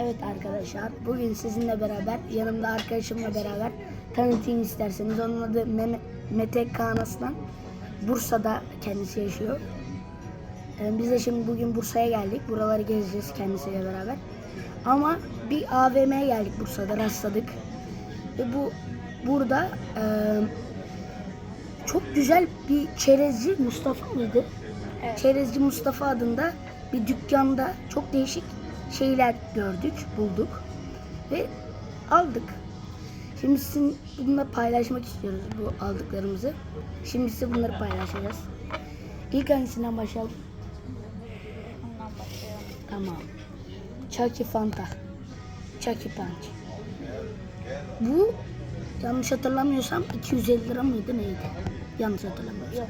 Evet arkadaşlar, bugün sizinle beraber, yanımda arkadaşımla beraber tanıtayım isterseniz. Onun adı Mete Kaan Aslan. Bursa'da kendisi yaşıyor. Ee, Biz de şimdi bugün Bursa'ya geldik. Buraları gezeceğiz kendisiyle beraber. Ama bir AVM'ye geldik Bursa'da, rastladık. Ve bu burada e, çok güzel bir çerezci Mustafa mıydı? Evet. Çerezci Mustafa adında bir dükkanda çok değişik şeyler gördük, bulduk ve aldık. Şimdi sizin bununla paylaşmak istiyoruz bu aldıklarımızı. Şimdi size bunları paylaşacağız. İlk hangisinden başlayalım? Ondan başlayalım. Tamam. Chucky Fanta. Chucky Punch. Bu yanlış hatırlamıyorsam 250 lira mıydı neydi? Yanlış hatırlamıyorsam. Yok.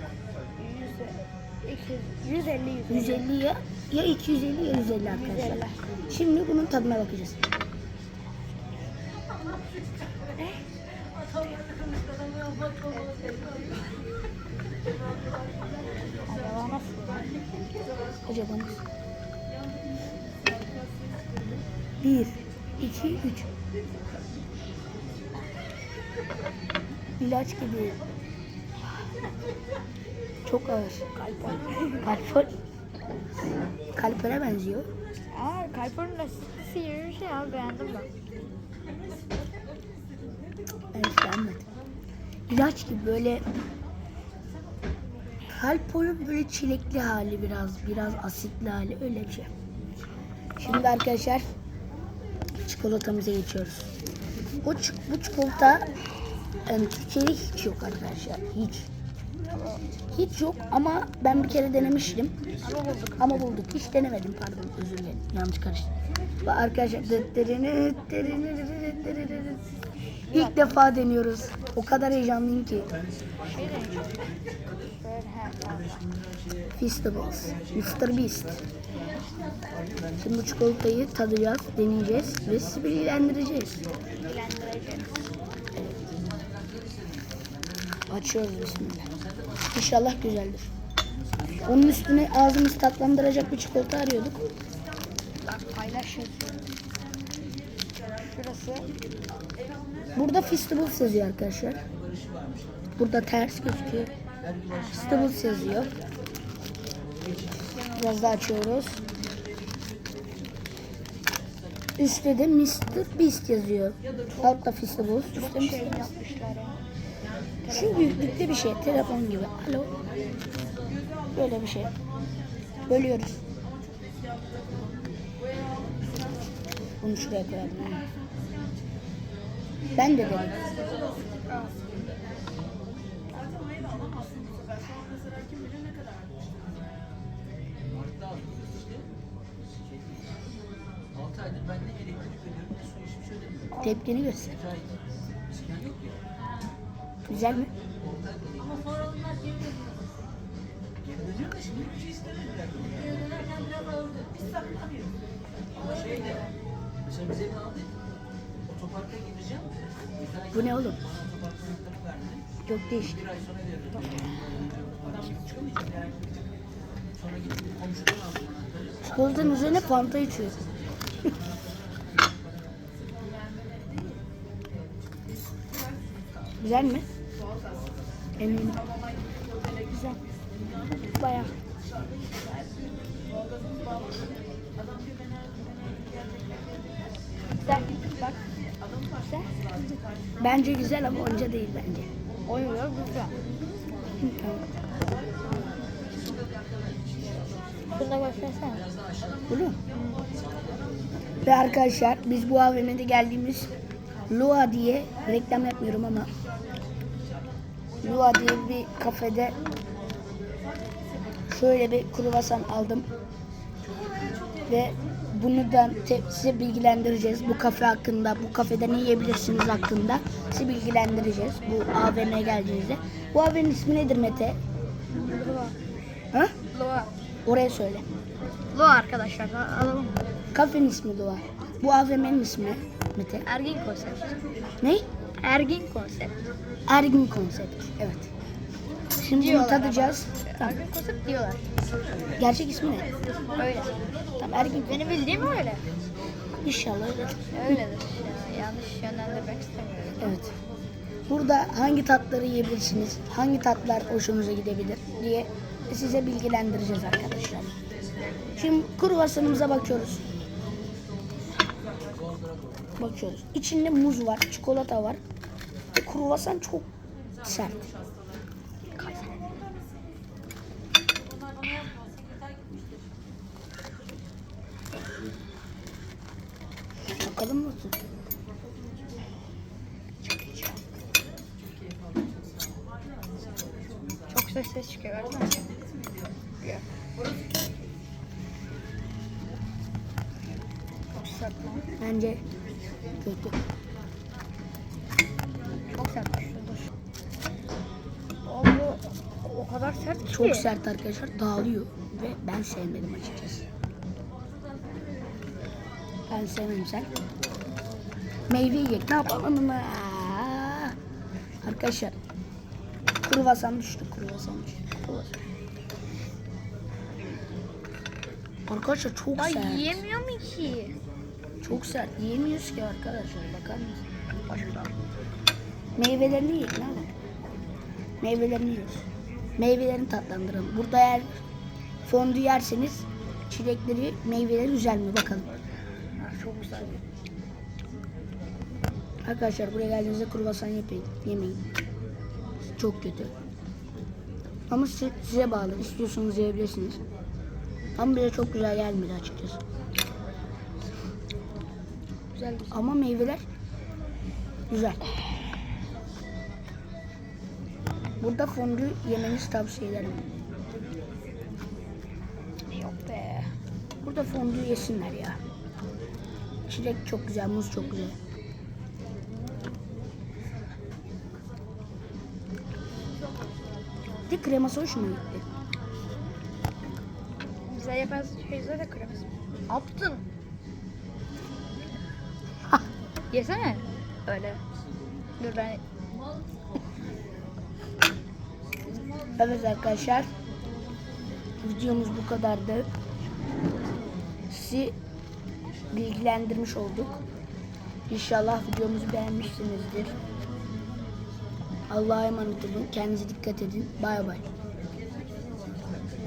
100, 150 150. 150 ya ya 250 ya 150 arkadaşlar. 150. Şimdi bunun tadına bakacağız. Acaba nasıl? 1, 2, 3. İlaç gibi. Çok ağır. Kalpol. Kalpol. Kalpole benziyor. Aa da sihirli bir şey abi beğendim ben. Ben hiç beğenmedim. İlaç gibi böyle Kalpol'un böyle çilekli hali biraz, biraz asitli hali öyle bir şey. Şimdi arkadaşlar çikolatamıza geçiyoruz. O bu çikolata yani Türkiye'de hiç yok arkadaşlar. Hiç. Hiç yok ama ben bir kere denemiştim. Ama bulduk. Ama bulduk. Hiç denemedim pardon özür dilerim. Yanlış karıştı. Ve arkadaşlar ilk defa deniyoruz. O kadar heyecanlıyım ki. Şey. Feastables. Mr. Beast. Şimdi bu çikolatayı tadacağız, deneyeceğiz ve sizi bilgilendireceğiz. Açıyoruz bismillah. İnşallah güzeldir. Onun üstüne ağzımızı tatlandıracak bir çikolata arıyorduk. Bak. Şurası Burada Feastables yazıyor arkadaşlar. Burada ters gözüküyor. Feastables yazıyor. Biraz daha açıyoruz. Üstte de Mr. Beast yazıyor. Altta Feastables, üstte Mr. Beast. Şu büyüklükte bir şey, telefon gibi. Alo. Böyle bir şey. Bölüyoruz. Bunu şuraya koyalım. Ben de dedim. Altı aydır Güzel mi? Ama sonra onlar geri dönüyor. Geri dönüyor da şimdi bir şey istemediler. Geri dönerken biraz ağırdı. Biz saklamıyoruz. Ama şeyde, mesela biz evi aldık. Otoparka gideceğim. Bir tane Bu ne oğlum? Çok değişik. Bir ay sonra verdi. Adam çıkamayacak yani. Sonra gittim komşudan aldım anahtarı. Çikolatanın üzerine fanta içiyor. Güzel mi? Eminim. Güzel. Baya. Güzel. Bak. Güzel. Bence güzel ama onca değil bence. Oynuyor güzel. Şunu da göstersene. Bunu. Ve arkadaşlar biz bu AVM'de geldiğimiz Lua diye reklam yapmıyorum ama Lua diye bir kafede şöyle bir kruvasan aldım. Ve bunu da size bilgilendireceğiz. Bu kafe hakkında, bu kafede ne yiyebilirsiniz hakkında sizi bilgilendireceğiz. Bu AVM'ye geldiğinizde. Bu AVM'nin ismi nedir Mete? Lua. Ha? Lua. Oraya söyle. Lua arkadaşlar. Alalım. Kafenin ismi Lua. Bu AVM'nin ismi Mete. Ergin konsept. Ne? Ergin konsept. Ergin konsept. Evet. Şimdi bunu Diyorlar tadacağız. Tamam. Ergin konsept diyorlar. Gerçek ismi ne? Öyle. Tamam Ergin Benim bildiğim öyle. İnşallah öyledir. Öyledir ya. Yanlış yönlendirmek istemiyorum. Evet. Burada hangi tatları yiyebilirsiniz, hangi tatlar hoşunuza gidebilir diye size bilgilendireceğiz arkadaşlar. Şimdi kruvasanımıza bakıyoruz. Bakıyoruz. İçinde muz var, çikolata var. Kruvasan çok sert. Bakalım nasıl? Çok ses ses çıkıyor gördün mü? Yok. Çok sert. Çok. Dur. Abi o kadar sert ki. Çok sert arkadaşlar dağılıyor ve ben sevmedim açıkçası. Ben sevmedim sen. Meyve yiyek ne yapalım Aa! Arkadaşlar kruvasan düştü kruvasan düştü. Kruvasan. Arkadaşlar çok Ay sert. yiyemiyor mu ki? Çok sert. Yiyemiyoruz ki arkadaşlar. Bakar mısın? Meyvelerini yiyin yapalım? Meyvelerini yiyoruz. Meyvelerini tatlandıralım. Burada eğer fondü yerseniz çilekleri, meyveleri güzel mi bakalım. Ha, çok güzel. Arkadaşlar buraya geldiğinizde kruvasan yapayım, yemeyin. Çok kötü. Ama size, size bağlı. İstiyorsanız yiyebilirsiniz. Ama bize çok güzel gelmedi açıkçası. Güzel güzel. Ama meyveler güzel. Burada fondü yemenizi tavsiye ederim. Yok be. Burada fondü yesinler ya. Çilek çok güzel, muz çok güzel. Bir de kreması hoşuma gitti. Bize yaparız şeyse de kreması. Ne yaptın? Yesene. Öyle. Dur ben Evet arkadaşlar. Videomuz bu kadardı. Sizi bilgilendirmiş olduk. İnşallah videomuzu beğenmişsinizdir. Allah'a emanet olun. Kendinize dikkat edin. Bay bay.